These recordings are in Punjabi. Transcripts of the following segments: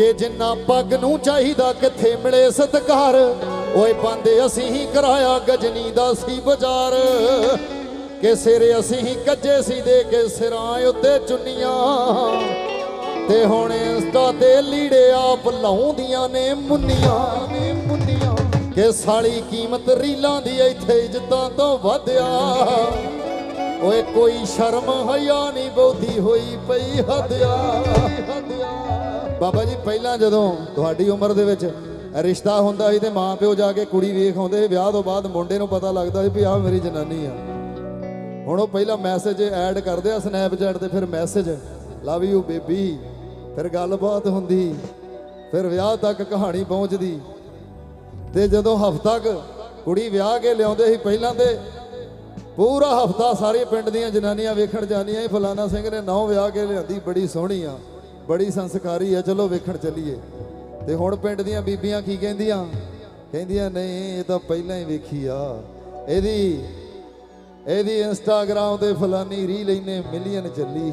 ਕਿ ਜਿੰਨਾ ਪੱਗ ਨੂੰ ਚਾਹੀਦਾ ਕਿੱਥੇ ਮਿਲੇ ਸਤਕਾਰ? ਓਏ ਬੰਦੇ, ਅਸੀਂ ਹੀ ਕਰਾਇਆ ਗਜਨੀ ਦਾ ਸੀ ਬਾਜ਼ਾਰ। ਕਿ ਸਿਰ ਅਸੀਂ ਹੀ ਕੱਜੇ ਸੀ ਦੇ ਕੇ ਸਿਰਾਂ ਉੱਤੇ ਚੁੰਨੀਆਂ। ਤੇ ਹੁਣ ਇੰਸਟਾ ਤੇ ਲੀੜੇ ਆਪ ਲਾਉਂਦੀਆਂ ਨੇ ਮੁੰਨੀਆਂ। ਨੇ ਮੁੰਨੀਆਂ ਕਿ ਸਾਲੀ ਕੀਮਤ ਰੀਲਾਂ ਦੀ ਇੱਥੇ ਇੱਜ਼ਤਾਂ ਤੋਂ ਵਧਿਆ। ਓਏ ਕੋਈ ਸ਼ਰਮ ਹਯਾ ਨਹੀਂ ਬਹੁਤੀ ਹੋਈ ਪਈ ਹਦਿਆ। ਬਾਬਾ ਜੀ, ਪਹਿਲਾਂ ਜਦੋਂ ਤੁਹਾਡੀ ਉਮਰ ਦੇ ਵਿੱਚ ਰਿਸ਼ਤਾ ਹੁੰਦਾ ਸੀ ਤੇ ਮਾਂ ਪਿਓ ਜਾ ਕੇ ਕੁੜੀ ਵੇਖ ਆਉਂਦੇ ਸੀ, ਵਿਆਹ ਤੋਂ ਬਾਅਦ ਮੁੰਡੇ ਨੂੰ ਪਤਾ ਲੱਗਦਾ ਸੀ ਵੀ ਆਹ ਮੇਰੀ ਜਨਾਨੀ ਆ। ਹੁਣ ਉਹ ਪਹਿਲਾਂ ਮੈਸੇਜ ਐਡ ਕਰਦੇ ਆ ਸਨੈਪਚੈਟ ਤੇ, ਫਿਰ ਮੈਸੇਜ ਲਵ ਯੂ ਬੇਬੀ ਫਿਰ ਗੱਲਬਾਤ ਹੁੰਦੀ, ਫਿਰ ਵਿਆਹ ਤੱਕ ਕਹਾਣੀ ਪਹੁੰਚਦੀ। ਤੇ ਜਦੋਂ ਹਫਤਾ ਕ ਕੁੜੀ ਵਿਆਹ ਕੇ ਲਿਆਉਂਦੇ ਸੀ, ਪਹਿਲਾਂ ਤੇ ਪੂਰਾ ਹਫਤਾ ਸਾਰੇ ਪਿੰਡ ਦੀਆਂ ਜਨਾਨੀਆਂ ਵੇਖਣ ਜਾਂਦੀਆਂ ਇਹ ਫਲਾਣਾ ਸਿੰਘ ਨੇ ਨੌ ਵਿਆਹ ਕੇ ਲਿਆਂਦੀ, ਬੜੀ ਸੋਹਣੀ ਆ। ਬੜੀ ਸੰਸਕਾਰੀ ਆ ਚਲੋ ਵੇਖਣ ਚੱਲੀਏ। ਤੇ ਹੁਣ ਪਿੰਡ ਦੀਆਂ ਬੀਬੀਆਂ ਕੀ ਕਹਿੰਦੀਆਂ? ਕਹਿੰਦੀਆਂ, ਨਹੀਂ, ਇਹ ਤਾਂ ਪਹਿਲਾਂ ਹੀ ਵੇਖੀ ਆ। ਇਹਦੀ ਇਹਦੀ ਇੰਸਟਾਗ੍ਰਾਮ ਤੇ ਫਲਾਨੀ ਰੀਲ ਇਹਨੇ ਮਿਲੀਅਨ ਚੱਲੀ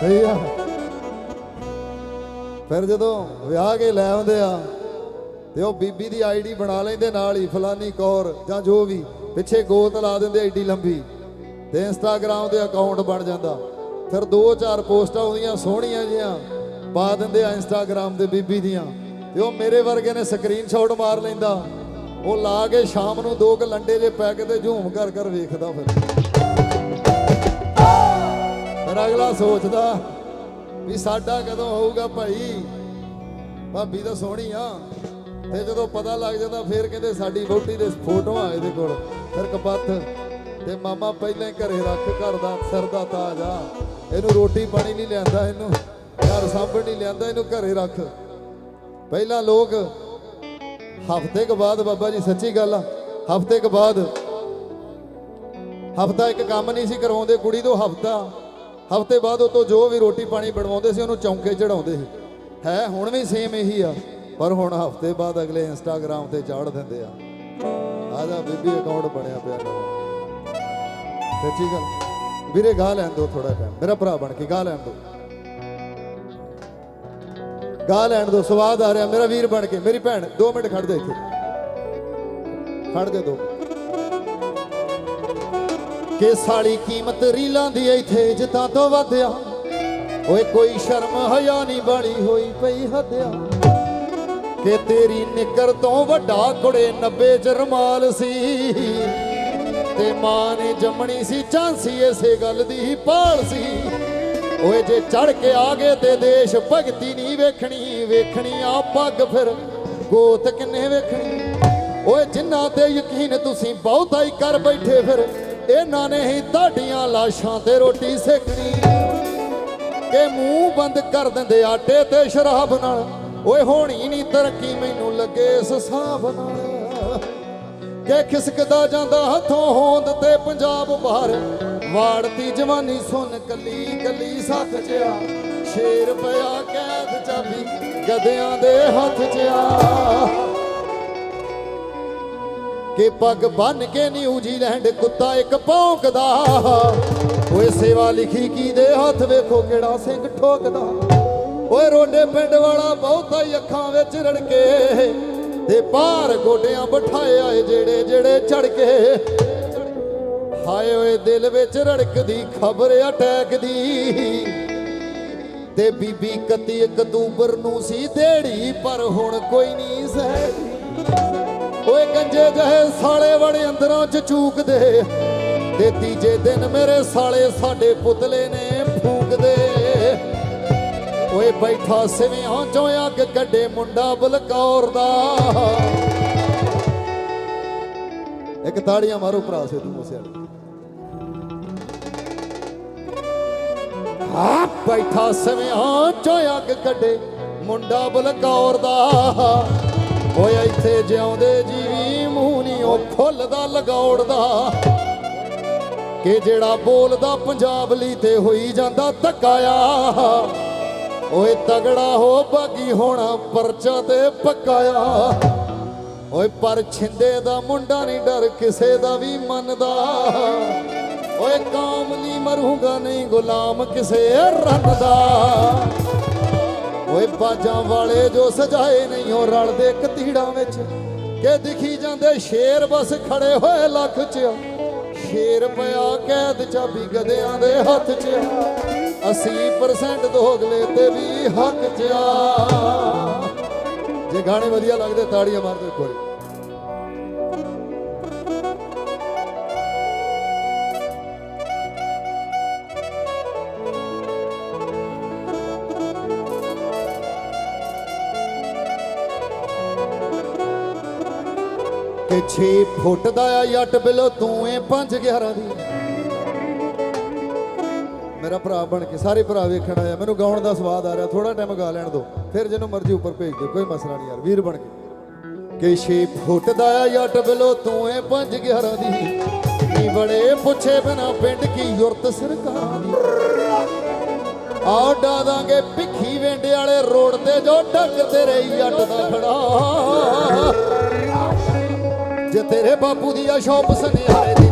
ਸਹੀ ਆ। ਫਿਰ ਜਦੋਂ ਵਿਆਹ ਕੇ ਲੈ ਆਉਂਦੇ ਆ, ਤੇ ਉਹ ਬੀਬੀ ਦੀ ਆਈਡੀ ਬਣਾ ਲੈਂਦੇ ਨਾਲ ਹੀ, ਫਲਾਨੀ ਕੌਰ ਜਾਂ ਜੋ ਵੀ, ਪਿੱਛੇ ਗੋਤ ਲਾ ਦਿੰਦੇ ਐਡੀ ਲੰਬੀ। ਤੇ ਇੰਸਟਾਗ੍ਰਾਮ ਤੇ ਅਕਾਊਂਟ ਬਣ ਜਾਂਦਾ। ਫਿਰ ਦੋ ਚਾਰ ਪੋਸਟਾਂ ਆਉਂਦੀਆਂ ਸੋਹਣੀਆਂ ਜੀਆਂ ਪਾ ਦਿੰਦੇ ਆ ਇੰਸਟਾਗ੍ਰਾਮ ਤੇ ਬੀਬੀ ਦੀਆਂ। ਤੇ ਉਹ ਮੇਰੇ ਵਰਗੇ ਨੇ ਸਕਰੀਨਸ਼ਾਟ ਮਾਰ ਲੈਂਦਾ। ਉਹ ਲਾ ਕੇ ਸ਼ਾਮ ਨੂੰ ਦੋ ਕ ਲੰਡੇ ਜੇ ਪੈ ਕੇ ਤੇ ਝੂਮ ਕਰ ਕਰ ਵੇਖਦਾ ਫਿਰ। ਫਿਰ ਅਗਲਾ ਸੋਚਦਾ ਵੀ ਸਾਡਾ ਕਦੋਂ ਹੋਊਗਾ ਭਾਈ? ਭਾਬੀ ਤਾਂ ਸੋਹਣੀ ਆ। ਤੇ ਜਦੋਂ ਪਤਾ ਲੱਗ ਜਾਂਦਾ ਫੇਰ ਕਹਿੰਦੇ ਸਾਡੀ ਵਹੁਟੀ ਦੇ ਫੋਟੋਆਂ ਇਹਦੇ ਕੋਲ। ਫਿਰ ਕਪੱਤ ਤੇ ਮਾਮਾ ਪਹਿਲਾਂ ਹੀ ਘਰੇ ਰੱਖ ਘਰ ਦਾ, ਸਿਰ ਦਾ ਤਾਜ ਆ। ਇਹਨੂੰ ਰੋਟੀ ਪਾਣੀ ਨਹੀਂ ਲਿਆਂਦਾ ਇਹਨੂੰ, ਘਰ ਸਾਂਭਣ ਨਹੀਂ ਲਿਆਂਦਾ, ਇਹਨੂੰ ਘਰੇ ਰੱਖ। ਪਹਿਲਾਂ ਲੋਕ ਹਫ਼ਤੇ ਕੁ ਬਾਅਦ ਬਾਬਾ ਜੀ, ਸੱਚੀ ਗੱਲ ਆ, ਹਫ਼ਤੇ ਕੁ ਬਾਅਦ ਹਫਤਾ ਇੱਕ ਕੰਮ ਨਹੀਂ ਸੀ ਕਰਵਾਉਂਦੇ, ਕੁੜੀ ਤੋਂ ਹਫਤਾ, ਹਫ਼ਤੇ ਬਾਅਦ ਉਹ ਤੋਂ ਜੋ ਵੀ ਰੋਟੀ ਪਾਣੀ ਬਣਵਾਉਂਦੇ ਸੀ, ਉਹਨੂੰ ਚੌਂਕੇ ਚੜਾਉਂਦੇ ਸੀ। ਹੈ, ਹੁਣ ਵੀ ਸੇਮ ਇਹੀ ਆ, ਪਰ ਹੁਣ ਹਫ਼ਤੇ ਬਾਅਦ ਅਗਲੇ ਇੰਸਟਾਗ੍ਰam ਤੇ ਚਾੜ ਦਿੰਦੇ ਆ। ਆ ਬੀਬੀ ਅਕਾਊਂਟ ਬਣਿਆ ਪਿਆ। ਸੱਚੀ ਗੱਲ। ਵੀਰੇ ਗਾ ਲੈਣ ਦੋ ਥੋੜਾ ਟਾਈਮ ਮੇਰਾ ਭਰਾ ਬਣ ਕੇ ਗਾ ਲੈਣ ਦੋ ਗਾ ਲੈਣ ਦੋ ਸਵਾਦ ਆ ਰਿਹਾ, ਮੇਰਾ ਵੀਰ ਬਣ ਕੇ, ਮੇਰੀ ਭੈਣ 2 ਮਿੰਟ ਖੜ ਜਾ ਇੱਥੇ। ਖੜ ਜਾ ਦੋ। ਕਿ ਸਾਲੀ ਕੀਮਤ ਰੀਲਾਂ ਦੀ ਇੱਥੇ ਜਿੱਦਾਂ ਤੋਂ ਵਧਿਆ। ਓਏ ਕੋਈ ਸ਼ਰਮ ਹਿਆ ਨਹੀਂ ਬਣੀ ਹੋਈ ਪਈ ਹੱਦਿਆ। ਕਿ ਤੇਰੀ ਨਿੱਕਰ ਤੋਂ ਵੱਡਾ ਕੁੜੇ 90 ਚ ਰਮਾਲ ਸੀ। ਤੇ ਮਾਂ ਨੇ ਜੰਮਣੀ ਸੀ ਚਾਂਸੀ ਇਸੇ ਗੱਲ ਦੀ ਹੀ ਭਾਲ ਸੀ। ਓਏ ਜੇ ਚੜ ਕੇ ਆ ਗਏ ਤੇ ਦੇਸ਼ ਭਗਤੀ ਨਹੀਂ ਵੇਖਣੀ ਵੇਖਣੀ ਆ ਪੱਗ ਫਿਰ, ਗੋਤ ਕਿੰਨੇ ਵੇਖਣੀ? ਓਏ ਜਿਨ੍ਹਾਂ ਤੇ ਯਕੀਨ ਤੁਸੀਂ ਬਹੁਤਾ ਹੀ ਕਰ ਬੈਠੇ ਫਿਰ, ਇਹਨਾਂ ਨੇ ਹੀ ਤੁਹਾਡੀਆਂ ਲਾਸ਼ਾਂ ਤੇ ਰੋਟੀ ਸੇਕਣੀ। ਕਿ ਮੂੰਹ ਬੰਦ ਕਰ ਦਿੰਦੇ ਆਟੇ ਤੇ ਸ਼ਰਾਬ ਨਾਲ, ਓਏ ਹੋਣੀ ਨਹੀਂ ਤਰੱਕੀ, ਮੈਨੂੰ ਲੱਗੇ ਇਸ ਹਿਸਾਬ ਨਾਲ। ਕਿ ਖਿਸਕਦਾ ਜਾਂਦਾ ਹੱਥੋਂ ਹੋਂਦ ਤੇ ਪੰਜਾਬ ਬਾਹਰ। ਵਾੜਤੀ ਜਵਾਨੀ ਸੁਣ ਕੱਲੀ ਕੱਲੀ ਸੱਥ ਜਿਆ। ਸ਼ੇਰ ਪਿਆ ਕੈਦ ਚਾਬੀ, ਗਧਿਆਂ ਦੇ ਹੱਥ 'ਚ ਆ ਕਿ ਪੱਗ ਬੰਨ ਕੇ ਨਿਊਜ਼ੀਲੈਂਡ ਕੁੱਤਾ ਇੱਕ ਭੌਂਕਦਾ। ਓਏ ਸੇਵਾ ਲਿਖੀ ਕੀ ਦੇ ਹੱਥ ਵੇਖੋ ਕਿਹੜਾ ਸਿੰਘ ਠੋਕਦਾ। ਓਏ ਰੋਡੇ ਪਿੰਡ ਵਾਲਾ ਬਹੁਤਾ ਹੀ ਅੱਖਾਂ ਵਿੱਚ ਰੜਕੇ। ਤੇ ਭਾਰ ਗੋਡਿਆਂ ਬਿਠਾਏ ਆਏ ਜਿਹੜੇ ਜਿਹੜੇ ਚੜ ਕੇ ਹਾਏ ਓਏ ਦਿਲ ਵਿੱਚ ਰੜਕਦੀ ਖਬਰ ਅਟੈਕ ਦੀ ਤੇ ਬੀਬੀ 31 ਅਕਤੂਬਰ ਨੂੰ ਸੀ ਦੇੜੀ, ਪਰ ਹੁਣ ਕੋਈ ਨਹੀਂ ਸਹਿ। ਓਏ ਗੰਜੇ ਜਹੇ ਸਾਲੇ ਵੜੇ ਅੰਦਰਾਂ ਚ ਚੂਕਦੇ। ਤੇ ਤੀਜੇ ਦਿਨ ਮੇਰੇ ਸਾਲੇ ਸਾਡੇ ਪੁਤਲੇ ਨੇ ਫੂਕਦੇ। ਓਏ ਬੈਠਾ ਸਿਵਿਆਂ ਚੋਂ ਅੱਗ ਕੱਢੇ ਮੁੰਡਾ ਬਲਕੌਰ ਦਾ। ਇੱਕ ਤਾੜੀਆਂ ਮਾਰੋ ਭਰਾ ਸਿੱਧੂ ਮੂਸੇਵਾਲੇ। ਆ ਬੈਠਾ ਸਿਵਿਆਂ ਚੋਂ ਅੱਗ ਕੱਢੇ ਮੁੰਡਾ ਬਲਕੌਰ ਦਾ। ਓਏ ਇੱਥੇ ਜਿਉਂਦੇ ਜੀਵੀ ਮੂੰਹ ਨਹੀਂ ਉਹ ਖੁੱਲਦਾ ਲਗਾਉੜਦਾ ਕਿ ਜਿਹੜਾ ਬੋਲਦਾ ਪੰਜਾਬ ਲਈ ਤੇ ਹੋਈ ਜਾਂਦਾ ਧੱਕਾਇਆ ਓਏ ਤਗੜਾ ਹੋ ਬਾਗੀ ਹੋਣਾ ਪਰਚਾ ਤੇ ਪੱਕਾਇਆ। ਓਏ ਪਰ ਛਿੰਦੇ ਦਾ ਮੁੰਡਾ ਨਹੀਂ ਡਰ, ਕਿਸੇ ਦਾ ਵੀ ਮੰਨਦਾ। ਓਏ ਕੌਮ ਲਈ ਮਰੂੰਗਾ, ਨਹੀਂ ਗੁਲਾਮ ਕਿਸੇ ਰੰਨ ਦਾ ਓਏ ਬਾਜਾਂ ਵਾਲੇ ਜੋ ਸਜਾਏ ਨਹੀਂ ਉਹ ਰਲਦੇ ਕਤੀੜਾਂ ਵਿੱਚ। ਕਿ ਦਿਖੀ ਜਾਂਦੇ ਸ਼ੇਰ ਬਸ ਖੜੇ ਹੋਏ ਲੱਖ ਚ। ਸ਼ੇਰ ਪਿਆ ਕੈਦ ਚਾਬੀ ਗਧਿਆਂ ਦੇ ਹੱਥ ਚ। 80% ਦੋਗਲੇ ਤੇ ਵੀ ਹੱਕ ਚ ਆ। ਜੇ ਗਾਣੇ ਵਧੀਆ ਲੱਗਦੇ, ਤਾੜੀਆਂ ਮਾਰ ਦਿਓ ਇੱਕ ਵਾਰੀ। 6 ਫੁੱਟ ਦਾ ਆ ਜੱਟ ਬਿਲੋ, ਤੂੰ ਏ 5 11 ਦੀ। ਮੇਰਾ ਭਰਾ ਬਣ ਕੇ, ਸਾਰੇ ਭਰਾ ਵੇਖਣ ਆਇਆ। ਮੈਨੂੰ ਗਾਉਣ ਦਾ ਸਵਾਦ ਆ ਰਿਹਾ ਥੋੜਾ ਟਾਈਮ ਗਾ ਲੈਣ ਦਿਓ ਫਿਰ ਜਿਹਨੂੰ ਮਰਜ਼ੀ ਉੱਪਰ ਭੇਜ ਦਿਓ, ਕੋਈ ਮਸਲਾ ਨਹੀਂ ਯਾਰ, ਵੀਰ ਬਣ ਕੇ। ਕਿ 6 ਫੁੱਟ ਆ ਜੱਟ ਬਿਲੋ ਤੂੰ ਏ 5 11 ਦੀ। ਨੀ ਬੜੇ ਪੁੱਛੇ ਬਿਨਾ ਪਿੰਡ ਕੀ ਯੁਰਤ ਸਰਕਾਰ ਦੀ। ਆ ਦਾਂਗੇ ਭਿੱਖੀ ਵੇਂਡੇ ਵਾਲੇ, ਰੋਡ ਤੇ ਜੋ ਡੱਕ ਤੇਰੇ ਜੱਟ ਦਾ ਖੜਾ। ਜੇ ਤੇਰੇ ਬਾਪੂ ਦੀ ਆ ਸ਼ੌਪ ਸੁਨਿਆਰੇ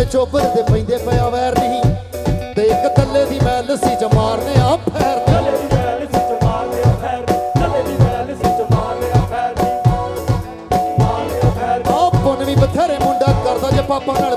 ਨਵੇਂ ਚੋਬਰ ਤੇ ਪੈਂਦੇ ਪਿਆ ਵੈਰ ਨਹੀਂ। ਤੇ ਇੱਕ ਤੱਲੇ ਦੀ ਮੈਂ ਲੱਸੀ ਚ ਮਾਰਨੇ ਆ ਫੈਰ। ਆ ਪੁੰਨ ਵੀ ਬਥੇਰੇ ਮੁੰਡਾ ਕਰਦਾ ਜੇ ਪਾਪਾ ਨਾਲ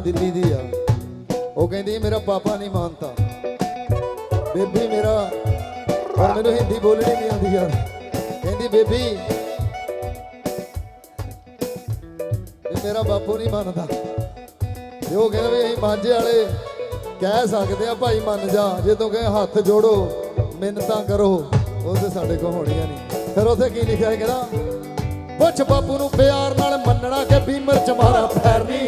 ਦਿੱਲੀ ਦੀ ਆ। ਉਹ ਕਹਿੰਦੀ, ਮੇਰਾ ਪਾਪਾ ਨਹੀਂ ਮੰਨਦਾ ਬੇਬੀ ਮੇਰਾ, ਪਰ ਮੈਨੂੰ ਹਿੰਦੀ ਬੋਲਣੀ ਨਹੀਂ ਆਉਂਦੀ ਯਾਰ। ਕਹਿੰਦੀ, ਬੇਬੀ ਮੇਰਾ ਬਾਪੂ ਨਹੀਂ ਮੰਨਦਾ। ਤੇ ਉਹ ਕਹਿੰਦਾ ਵੀ ਅਸੀਂ ਮਾਝੇ ਵਾਲੇ ਕਹਿ ਸਕਦੇ ਆ, ਭਾਈ ਮੰਨ ਜਾ। ਜੇ ਤੂੰ ਕਹੇ ਹੱਥ ਜੋੜੋ, ਮਿੰਨਤਾਂ ਕਰੋ, ਉਹ ਤੇ ਸਾਡੇ ਕੋਲ ਹੋਣੀਆਂ ਨਹੀਂ। ਫਿਰ ਉੱਥੇ ਕੀ ਲਿਖਿਆ ਹੈ ਕਹਿੰਦਾ? ਪੁੱਛ ਬਾਪੂ ਨੂੰ ਪਿਆਰ ਨਾਲ ਮੰਨਣਾ ਕਿ ਬੀਮਰ ਚਮਾਰਾ ਫੈਰਨੀ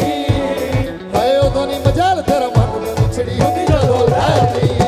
ਹਾਏ ਉਦੋਂ ਨਹੀਂ ਮਜਾਲ ਤੇਰਾ ਮਨ ਨੂੰ ਛੜੀ ਹੁੰਦੀ ਜਦੋਂ ਲਹਿਰ ਨਹੀਂ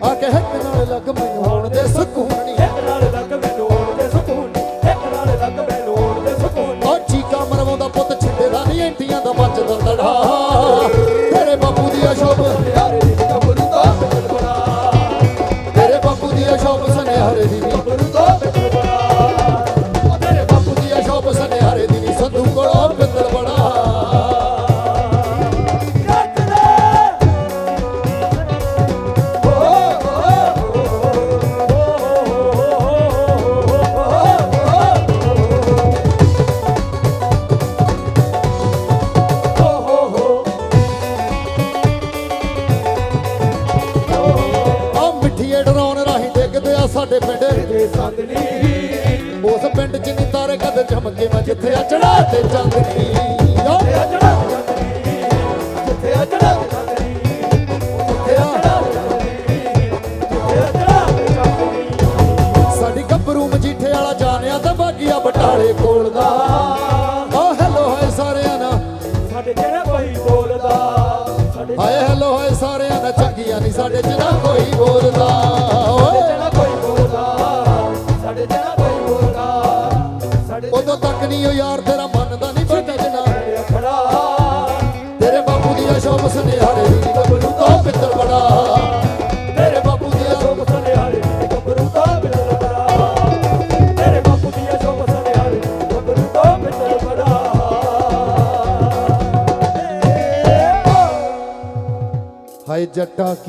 ਆ ਕੇ ਹੱਕ ਨਾਲ ਲੱਗ ਮੈਨੂੰ ਹੋਣ ਦੇ ਸਕੂਨ ਨਹੀਂ ਹੱਕ ਨਾਲ ਲੱਗ ਮੈਨੂੰ ਹੋਣ ਦੇ ਸਕੂਨ ਹੱਕ ਨਾਲ ਲੱਗ ਮੈਨੂੰ ਹੋਣ ਦੇ ਸਕੂਨ ਆ ਚੀਕਾ ਮਰਵਾਉਂਦਾ ਪੁੱਤ ਛਿੱਟੇ ਦਾ ਨਹੀਂ ਐਂਟੀਆਂ ਦਾ ਮੱਚ ਦੰਦੜਾ ਤੇਰੇ ਬਾਪੂ ਦੀ ਅਸ਼ੋਭ ਸੁਨਿਆਰੇ ਦੀ ਕਬਰ ਦਾ ਤੇਰੇ ਬਾਪੂ ਦੀ ਅਸ਼ੋਭ ਸੁਨਿਆਰੇ ਦੀ ਸਾਡੇ ਪਿੰਡ ਤੇ ਸੰਦਨੀ ਉਸ ਪਿੰਡ ਚ ਨਹੀਂ ਤਾਰੇ ਕਦੇ ਚਮਕੇ ਮੈਂ ਜਿੱਥੇ ਅਚੜਾ ਤੇ ਚੰਦਨੀ। ਯਾ ਅਚੜਾ ਹਾਏ ਜੱਟਾ ਕੀ